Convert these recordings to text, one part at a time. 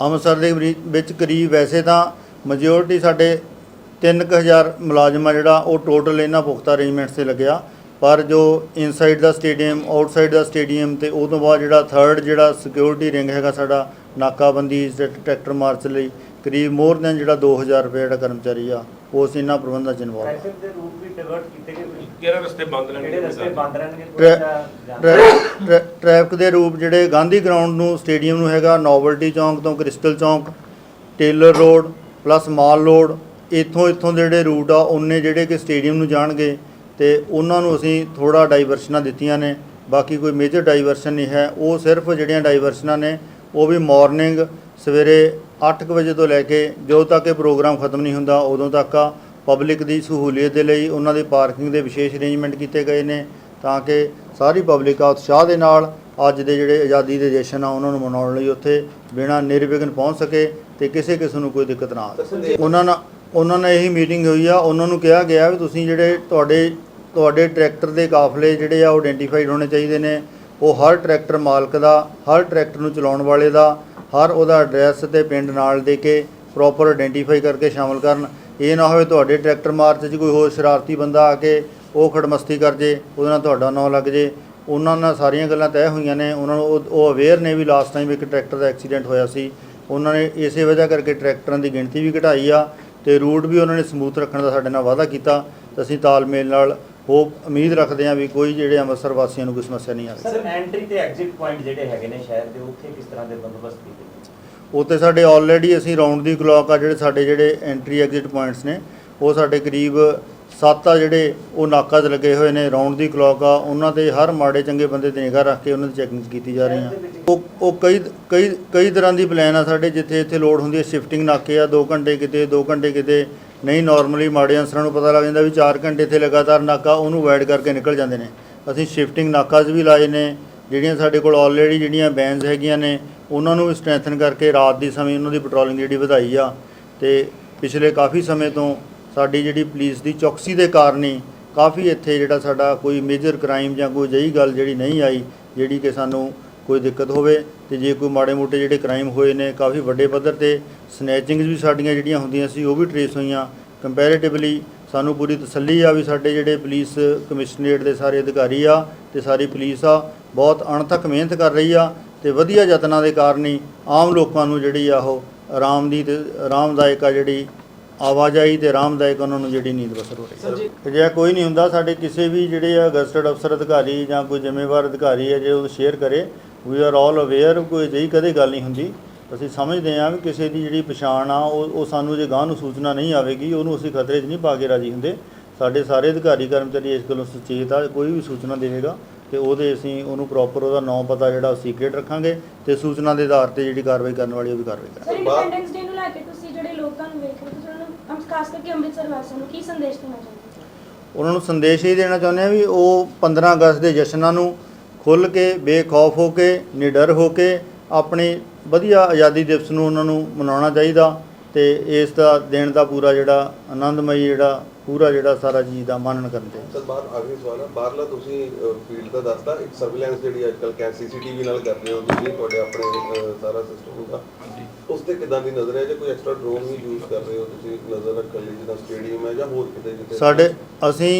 ਅੰਮ੍ਰਿਤਸਰ ਦੇ ਵਰੀ- ਵਿੱਚ ਕਰੀਬ ਵੈਸੇ ਤਾਂ ਮੈਜੋਰਿਟੀ ਸਾਡੇ 3000 ਮੁਲਾਜ਼ਮ ਆ ਜਿਹੜਾ ਉਹ ਟੋਟਲ ਇਹਨਾਂ ਪੁਖਤਾ ਅਰੇਂਜਮੈਂਟਸ ਤੇ ਲੱਗਿਆ। ਪਰ ਜੋ ਇਨਸਾਈਡ ਦਾ ਸਟੇਡੀਅਮ ਆਊਟਸਾਈਡ ਦਾ ਸਟੇਡੀਅਮ ਤੇ ਉਹ ਤੋਂ ਬਾਅਦ ਜਿਹੜਾ ਥਰਡ ਜਿਹੜਾ ਸਿਕਿਉਰਿਟੀ ਰਿੰਗ ਹੈਗਾ ਸਾਡਾ ਨਾਕਾਬੰਦੀ ਟਰੈਕਟਰ ਮਾਰਚ ਲਈ ਕਰੀਬ ਮੋਰ ਦੈਨ ਜਿਹੜਾ 2000 ਰੁਪਏ ਜਿਹੜਾ ਕਰਮਚਾਰੀ ਆ ਉਹ ਅਸੀਂ ਇਹਨਾਂ ਪ੍ਰਬੰਧਾਂ ਚ ਇਨਵੋਲਵ ਟ੍ਰੈਫਿਕ ਦੇ ਰੂਟ ਵੀ ਡਿਵਰਟ ਕੀਤੇ ਗਏ ਕੁਝ ਕਿਹੜੇ ਰਸਤੇ ਬੰਦ ਰਹਿਣਗੇ ਕਿਹੜੇ ਰਸਤੇ ਬੰਦ ਰਹਿਣਗੇ? ਕੋਈ ਟ੍ਰੈ- ਅੱਛਾ ਜਾਣਕਾਰੀ? ਟ੍ਰੈ- ਟ੍ਰੈ- ਟ੍ਰੈਫਿਕ ਦੇ ਰੂਪ ਜਿਹੜੇ ਗਾਂਧੀ ਗਰਾਊਂਡ ਨੂੰ ਸਟੇਡੀਅਮ ਨੂੰ ਹੈਗਾ ਨੋਵਲਟੀ ਚੌਂਕ ਤੋਂ ਕ੍ਰਿਸਟਲ ਚੌਂਕ tailor road plus mall road ਇੱਥੋਂ ਇੱਥੋਂ ਦੇ ਜਿਹੜੇ ਰੂਟ ਆ ਉਹਨੇ ਜਿਹੜੇ ਕਿ ਸਟੇਡੀਅਮ ਨੂੰ ਜਾਣਗੇ ਤੇ ਉਹਨਾਂ ਨੂੰ ਅਸੀਂ ਥੋੜਾ ਡਾਈਵਰਸ਼ਨਾਂ ਦਿੱਤੀਆਂ ਨੇ। ਬਾਕੀ ਕੋਈ ਮੇਜਰ ਡਾਈਵਰਸ਼ਨ ਨਹੀਂ ਹੈ। ਉਹ ਸਿਰਫ ਜਿਹੜੀਆਂ ਡਾਈਵਰਸ਼ਨਾਂ ਨੇ ਉਹ ਵੀ ਮਾਰਨਿੰਗ ਸਵੇਰੇ 8:00 ਵਜੇ ਤੋਂ ਲੈ ਕੇ ਜਦੋਂ ਤੱਕ ਇਹ ਪ੍ਰੋਗਰਾਮ ਖਤਮ ਨਹੀਂ ਹੁੰਦਾ, ਉਦੋਂ ਤੱਕ ਆ ਪਬਲਿਕ ਦੀ ਸਹੂਲੀਅਤ ਦੇ ਲਈ ਉਹਨਾਂ ਦੇ ਪਾਰਕਿੰਗ ਦੇ ਵਿਸ਼ੇਸ਼ ਅਰੇਂਜਮੈਂਟ ਕੀਤੇ ਗਏ ਨੇ ਤਾਂ ਕਿ ਸਾਰੀ ਪਬਲਿਕ ਆ ਉਤਸ਼ਾਹ ਦੇ ਨਾਲ ਅੱਜ ਦੇ ਜਿਹੜੇ ਆਜ਼ਾਦੀ ਦੇ ਜਸ਼ਨ ਆ, ਉਹਨਾਂ ਨੂੰ ਮਨਾਉਣ ਲਈ ਉੱਥੇ ਬਿਨਾਂ ਨਿਰਵਿਘਨ ਪਹੁੰਚ ਸਕੇ ਤੇ ਕਿਸੇ ਕਿਸੇ ਨੂੰ ਕੋਈ ਦਿੱਕਤ ਨਾ ਆਵੇ। ਉਹਨਾਂ ਨਾਲ ਉਹਨਾਂ ਨਾਲ ਇਹੀ ਮੀਟਿੰਗ ਹੋਈ ਆ, ਉਹਨਾਂ ਨੂੰ ਕਿਹਾ ਗਿਆ ਵੀ ਤੁਸੀਂ ਜਿਹੜੇ ਤੁਹਾਡੇ ਤੁਹਾਡੇ ਟਰੈਕਟਰ ਦੇ ਕਾਫਲੇ ਜਿਹੜੇ ਆ ਉਹ ਆਇਡੈਂਟੀਫਾਈਡ ਹੋਣੇ ਚਾਹੀਦੇ ਨੇ। ਉਹ ਹਰ ਟਰੈਕਟਰ ਮਾਲਕ ਦਾ, ਹਰ ਟਰੈਕਟਰ ਨੂੰ ਚਲਾਉਣ ਵਾਲੇ ਦਾ ਹਰ ਉਹਦਾ ਐਡਰੈਸ ਤੇ ਪਿੰਡ ਨਾਲ ਦੇ ਕੇ ਪ੍ਰੋਪਰ ਆਇਡੈਂਟੀਫਾਈ ਕਰਕੇ ਸ਼ਾਮਲ ਕਰਨ। ਇਹ ਨਾ ਹੋਵੇ ਤੁਹਾਡੇ ਟਰੈਕਟਰ ਮਾਰਚ 'ਚ ਕੋਈ ਹੋਰ ਸ਼ਰਾਰਤੀ ਬੰਦਾ ਆ ਕੇ ਉਹ ਖੜਮਸਤੀ ਕਰ ਜੇ, ਉਹਦੇ ਨਾਲ ਤੁਹਾਡਾ ਨਾਂ ਲੱਗ ਜੇ। ਉਹਨਾਂ ਨਾਲ ਸਾਰੀਆਂ ਗੱਲਾਂ ਤੈਅ ਹੋਈਆਂ ਨੇ। ਉਹਨਾਂ ਨੂੰ ਉਹ- ਉਹ ਅਵੇਅਰ ਨੇ ਵੀ ਲਾਸਟ ਟਾਈਮ ਇੱਕ ਟਰੈਕਟਰ ਦਾ ਐਕਸੀਡੈਂਟ ਹੋਇਆ ਸੀ। ਉਹਨਾਂ ਨੇ ਇਸੇ ਵਜ੍ਹਾ ਕਰਕੇ ਟਰੈਕਟਰਾਂ ਦੀ ਗਿਣਤੀ ਵੀ ਘਟਾਈ ਆ ਤੇ ਰੂਟ ਵੀ ਉਹਨਾਂ ਨੇ ਸਮੂਥ ਰੱਖਣ ਦਾ ਸਾਡੇ ਨਾਲ ਵਾਅਦਾ ਕੀਤਾ। ਤੇ ਅਸੀਂ ਤਾਲਮੇਲ ਨਾਲ ਹੋਪ ਉਮੀਦ ਰੱਖਦੇ ਹਾਂ ਵੀ ਕੋਈ ਜਿਹੜੇ ਅੰਮ੍ਰਿਤਸਰ ਵਾਸੀਆਂ ਨੂੰ ਕੋਈ ਸਮੱਸਿਆ ਨਹੀਂ ਆਵੇ। ਸਰ ਐਂਟਰੀ ਤੇ ਐਗਜ਼ਿਟ ਪੁਆਇੰਟ ਜਿਹੜੇ ਹੈਗੇ ਨੇ ਸ਼ਹਿਰ ਦੇ ਉੱਥੇ ਕਿਸ ਤਰ੍ਹਾਂ ਦੇ ਬੰਦੋਬਸਤ ਕੀਤੇ ਉੱਥੇ ਸਾਡੇ ਆਲਰੇਡੀ ਅਸੀਂ ਰਾਉਂਡ ਦੀ ਕਲੌਕ ਆ ਜਿਹੜੇ ਸਾਡੇ ਜਿਹੜੇ ਐਂਟਰੀ ਐਗਜ਼ਿਟ ਪੁਆਇੰਟਸ ਨੇ ਉਹ ਸਾਡੇ ਕਰੀਬ 7 ਆ ਜਿਹੜੇ ਉਹ ਨਾਕਾ 'ਤੇ ਲੱਗੇ ਹੋਏ ਨੇ। ਰਾਉਂਡ ਦੀ ਕਲੌਕ ਆ ਉਹਨਾਂ ਤੇ ਹਰ ਮਾੜੇ ਚੰਗੇ ਬੰਦੇ ਤੇ ਨਿਗਾਹ ਰੱਖ ਕੇ ਉਹਨਾਂ ਦੀ ਚੈਕਿੰਗ ਕੀਤੀ ਜਾ ਰਹੀ ਆ। ਉਹ ਉਹ ਕਈ ਕਈ ਕਈ ਤਰ੍ਹਾਂ ਦੀ ਪਲਾਨ ਆ ਸਾਡੇ ਜਿੱਥੇ ਇੱਥੇ ਲੋਡ ਹੁੰਦੀ ਹੈ ਸ਼ਿਫਟਿੰਗ ਨਾਕੇ ਆ 2 ਘੰਟੇ ਕਿਤੇ 2 ਘੰਟੇ ਕਿਤੇ ਨਹੀਂ ਨਾਰਮਲੀ ਮਾੜੇ ਅਨਸਰਾਂ ਨੂੰ ਪਤਾ ਲੱਗ ਜਾਂਦਾ ਵੀ 4 ਘੰਟੇ ਇੱਥੇ ਲਗਾਤਾਰ ਨਾਕਾ, ਉਹਨੂੰ ਵਾਈਡ ਕਰਕੇ ਨਿਕਲ ਜਾਂਦੇ ਨੇ। ਅਸੀਂ ਸ਼ਿਫਟਿੰਗ ਨਾਕਾਜ਼ ਵੀ ਲਾਏ ਨੇ, ਜਿਹੜੀਆਂ ਸਾਡੇ ਕੋਲ ਆਲਰੇਡੀ ਜਿਹੜੀਆਂ ਬੈਨਸ ਹੈਗੀਆਂ ਨੇ, ਉਹਨਾਂ ਨੂੰ ਵੀ ਸਟਰੈਂਥਨ ਕਰਕੇ ਰਾਤ ਦੀ ਸਮੇਂ ਉਹਨਾਂ ਦੀ ਪੈਟਰੋਲਿੰਗ ਜਿਹੜੀ ਵਧਾਈ ਆ। ਤੇ ਪਿਛਲੇ ਕਾਫੀ ਸਮੇਂ ਤੋਂ ਸਾਡੀ ਜਿਹੜੀ ਪੁਲਿਸ ਦੀ ਚੌਕਸੀ ਦੇ ਕਾਰਨ ਹੀ ਕਾਫੀ ਇੱਥੇ ਜਿਹੜਾ ਸਾਡਾ ਕੋਈ ਮੇਜਰ ਕ੍ਰਾਈਮ ਜਾਂ ਕੋਈ ਅਜਿਹੀ ਗੱਲ ਜਿਹੜੀ ਨਹੀਂ ਆਈ, ਜਿਹੜੀ ਕਿ ਸਾਨੂੰ ਕੋਈ ਦਿੱਕਤ ਹੋਵੇ ਤੇ ਜੇ ਕੋਈ ਮਾੜੇ ਮੋਟੇ ਜਿਹੜੇ ਕ੍ਰਾਈਮ ਹੋਏ ਨੇ, ਕਾਫੀ ਵੱਡੇ ਪੱਧਰ ਤੇ ਸਨੈਚਿੰਗਸ ਵੀ ਸਾਡੀਆਂ ਜਿਹੜੀਆਂ ਹੁੰਦੀਆਂ ਸੀ, ਉਹ ਵੀ ਟਰੇਸ ਹੋਈਆਂ। ਕੰਪੈਰੀਟਿਵਲੀ ਸਾਨੂੰ ਪੂਰੀ ਤਸੱਲੀ ਆ ਵੀ ਸਾਡੇ ਜਿਹੜੇ ਪੁਲਿਸ ਕਮਿਸ਼ਨਰੇਟ ਦੇ ਸਾਰੇ ਅਧਿਕਾਰੀ ਆ ਤੇ ਸਾਰੀ ਪੁਲਿਸ ਆ ਬਹੁਤ ਅਣਥੱਕ ਮਿਹਨਤ ਕਰ ਰਹੀ ਆ ਤੇ ਵਧੀਆ ਯਤਨਾਂ ਦੇ ਕਾਰਨ ਹੀ ਆਮ ਲੋਕਾਂ ਨੂੰ ਜਿਹੜੀ ਆ ਉਹ ਆਰਾਮ ਦੀ ਤੇ ਆਰਾਮਦਾਇਕ ਆ ਜਿਹੜੀ ਆਵਾਜਾਈ ਤੇ ਆਰਾਮਦਾਇਕ ਉਹਨਾਂ ਨੂੰ ਜਿਹੜੀ ਨੀਂਦ ਬਸਰ ਹੋ ਰਹੀ ਹੈ ਅਜਿਹਾ ਕੋਈ ਨਹੀਂ ਹੁੰਦਾ ਸਾਡੇ ਕਿਸੇ ਵੀ ਜਿਹੜੇ ਆ ਗਸਟਡ ਅਫਸਰ ਅਧਿਕਾਰੀ ਜਾਂ ਕੋਈ ਜ਼ਿੰਮੇਵਾਰ ਅਧਿਕਾਰੀ ਹੈ ਜੇ ਉਹ ਸ਼ੇਅਰ ਕਰੇ ਵੀ ਆਰ ਆਲ ਅਵੇਅਰ ਕੋਈ ਅਜਿਹੀ ਕਦੇ ਗੱਲ ਨਹੀਂ ਹੁੰਦੀ। ਅਸੀਂ ਸਮਝਦੇ ਹਾਂ ਵੀ ਕਿਸੇ ਦੀ ਜਿਹੜੀ ਪਛਾਣ ਆ ਉਹ ਉਹ ਸਾਨੂੰ ਜੇ ਗਾਂਹ ਨੂੰ ਸੂਚਨਾ ਨਹੀਂ ਆਵੇਗੀ ਉਹਨੂੰ ਅਸੀਂ ਖਤਰੇ 'ਚ ਨਹੀਂ ਪਾ ਕੇ ਰਾਜੀ ਹੁੰਦੇ। ਸਾਡੇ ਸਾਰੇ ਅਧਿਕਾਰੀ ਕਰਮਚਾਰੀ ਇਸ ਗੱਲੋਂ ਸੁਚੇਤ ਆ ਕੋਈ ਵੀ ਸੂਚਨਾ ਦੇਵੇਗਾ ਤੇ ਉਹਦੇ ਅਸੀਂ ਉਹਨੂੰ ਪ੍ਰੋਪਰ ਉਹਦਾ ਨਾਂ ਪਤਾ ਜਿਹੜਾ ਸੀਕ੍ਰੀਟ ਰੱਖਾਂਗੇ ਤੇ ਸੂਚਨਾ ਦੇ ਆਧਾਰ ਤੇ ਜਿਹੜੀ ਕਾਰਵਾਈ ਕਰਨ ਵਾਲੀ ਉਹ ਵੀ ਕਾਰਵਾਈ ਕਰਾਂਗੇ। ਸਰ ਇੰਡੀਪੈਂਡੈਂਸ ਡੇ ਨੂੰ ਲੈ ਕੇ ਤੁਸੀਂ ਜਿਹੜੇ ਲੋਕਾਂ ਨੂੰ ਵੇਖ ਰਹੇ ਹੋ ਤੁਸੀਂ ਉਹਨਾਂ ਨੂੰ ਖਾਸ ਕਰਕੇ ਅੰਮ੍ਰਿਤਸਰ ਵਾਸੀਆਂ ਨੂੰ ਕੀ ਸੰਦੇਸ਼ ਦੇਣਾ ਚਾਹੁੰਦੇ ਹੋ? ਉਹਨਾਂ ਨੂੰ ਸੰਦੇਸ਼ ਇਹ ਦੇਣਾ ਚਾਹੁੰਦੇ ਆ ਵੀ ਉਹ 15 ਅਗਸਤ ਦੇ ਜਸ਼ਨਾਂ ਨੂੰ ਖੁੱਲ੍ਹ ਕੇ ਬੇਖੌਫ ਹੋ ਕੇ ਨਿਡਰ ਹੋ ਕੇ ਆਪਣੇ ਵਧੀਆ ਆਜ਼ਾਦੀ ਦਿਵਸ ਨੂੰ ਉਹਨਾਂ ਨੂੰ ਮਨਾਉਣਾ ਚਾਹੀਦਾ ਤੇ ਇਸ ਦਾ ਦਿਨ ਦਾ ਪੂਰਾ ਜਿਹੜਾ ਆਨੰਦਮਈ ਜਿਹੜਾ ਪੂਰਾ ਜਿਹੜਾ ਸਾਰਾ ਚੀਜ਼ ਦਾ ਮਾਨਣ ਕਰਦੇ ਸਰ ਬਾਹਰ ਆਖਰੀ ਸਵਾਲ ਹੈ ਬਾਹਰਲਾ ਤੁਸੀਂ ਫੀਲਡ ਦਾ ਦੱਸਦਾ ਇੱਕ ਸਰਵੇਲੈਂਸ ਜਿਹੜੀ ਅੱਜ ਕੱਲ ਕੈ ਸੀਸੀਟੀਵੀ ਨਾਲ ਕਰਦੇ ਹੋ ਤੁਸੀਂ ਤੁਹਾਡੇ ਆਪਣੇ ਸਾਰਾ ਸਿਸਟਮ ਹੁੰਦਾ ਤੇ ਕਿਦਾਂ ਦੀ ਨਜ਼ਰ ਹੈ? ਜਾਂ ਕੋਈ ਐਕਸਟਰਾ ਡਰੋਨ ਵੀ ਯੂਜ਼ ਕਰ ਰਹੇ ਹੋ ਤੁਸੀਂ ਨਜ਼ਰ ਰੱਖਣ ਲਈ ਜਿੱਦਾਂ ਸਟੇਡੀਅਮ ਹੈ ਜਾਂ ਹੋਰ ਕਿਤੇ ਜਿੱਥੇ ਸਾਡੇ ਅਸੀਂ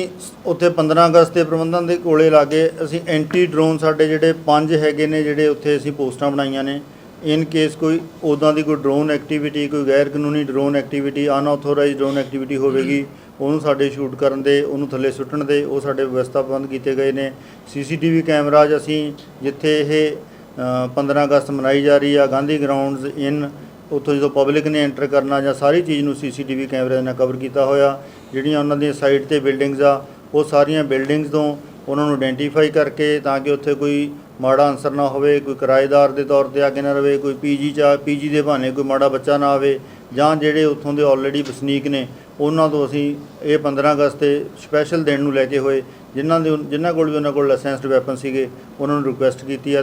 ਉੱਥੇ 15 ਅਗਸਤ ਦੇ ਪ੍ਰਬੰਧਨ ਦੇ ਕੋਲੇ ਲਾਗੇ ਅਸੀਂ ਐਂਟੀ ਡਰੋਨ ਸਾਡੇ ਜਿਹੜੇ ਪੰਜ ਹੈਗੇ ਨੇ ਜਿਹੜੇ ਉੱਥੇ ਅਸੀਂ ਪੋਸਟਾਂ ਬਣਾਈਆਂ ਨੇ। ਇਨ ਕੇਸ ਕੋਈ ਉਦਾਂ ਦੀ ਕੋਈ ਡਰੋਨ ਐਕਟੀਵਿਟੀ ਕੋਈ ਗੈਰ ਕਾਨੂੰਨੀ drone activity unauthorized drone activity ਹੋਵੇਗੀ ਉਹਨੂੰ ਸਾਡੇ ਸ਼ੂਟ ਕਰਨ ਦੇ ਉਹਨੂੰ ਥੱਲੇ ਸੁੱਟਣ ਦੇ ਉਹ ਸਾਡੇ ਵਿਵਸਥਾ ਪ੍ਰਬੰਧ ਕੀਤੇ ਗਏ ਨੇ। ਸੀਸੀਟੀਵੀ ਕੈਮਰਾਜ਼ ਅਸੀਂ ਜਿੱਥੇ ਇਹ ਅ, 15 ਅਗਸਤ ਮਨਾਈ ਜਾ ਰਹੀ ਆ ਗਾਂਧੀ ਗਰਾਊਂਡਸ ਇਨ ਉੱਥੋਂ ਜਦੋਂ ਪਬਲਿਕ ਨੇ ਐਂਟਰ ਕਰਨਾ ਜਾਂ ਸਾਰੀ ਚੀਜ਼ ਨੂੰ ਸੀਸੀਟੀਵੀ ਕੈਮਰੇ ਨਾਲ ਕਵਰ ਕੀਤਾ ਹੋਇਆ, ਜਿਹੜੀਆਂ ਉਹਨਾਂ ਦੀਆਂ ਸਾਈਡ ਤੇ ਬਿਲਡਿੰਗਸ ਆ, ਉਹ ਸਾਰੀਆਂ ਬਿਲਡਿੰਗਸ ਤੋਂ ਉਹਨਾਂ ਨੂੰ ਆਇਡੈਂਟੀਫਾਈ ਕਰਕੇ ਤਾਂ ਕਿ ਉੱਥੇ ਕੋਈ ਮਾੜਾ ਅਨਸਰ ਨਾ ਹੋਵੇ, ਕੋਈ ਕਿਰਾਏਦਾਰ ਦੇ ਤੌਰ ਤੇ ਆ ਕੇ ਨਾ ਰਵੇ, ਕੋਈ ਪੀਜੀ ਚਾ ਪੀਜੀ ਦੇ ਬਹਾਨੇ ਕੋਈ ਮਾੜਾ ਬੱਚਾ ਨਾ ਆਵੇ, ਜਾਂ ਜਿਹੜੇ ਉੱਥੋਂ ਦੇ ਆਲਰੇਡੀ ਵਸਨੀਕ ਨੇ, ਉਹਨਾਂ ਤੋਂ ਅਸੀਂ ਇਹ 15 ਅਗਸਤ ਤੇ ਸਪੈਸ਼ਲ ਦਿਨ ਨੂੰ ਲੈ ਕੇ ਹੋਏ, ਜਿਨ੍ਹਾਂ ਦੇ, ਜਿਨ੍ਹਾਂ ਕੋਲ ਵੀ ਉਹਨਾਂ ਕੋਲ ਲਾਇਸੈਂਸਡ ਵੈਪਨ ਸੀਗੇ, ਉਹਨਾਂ ਨੂੰ ਰਿਕੁਐਸਟ ਕੀਤੀ ਆ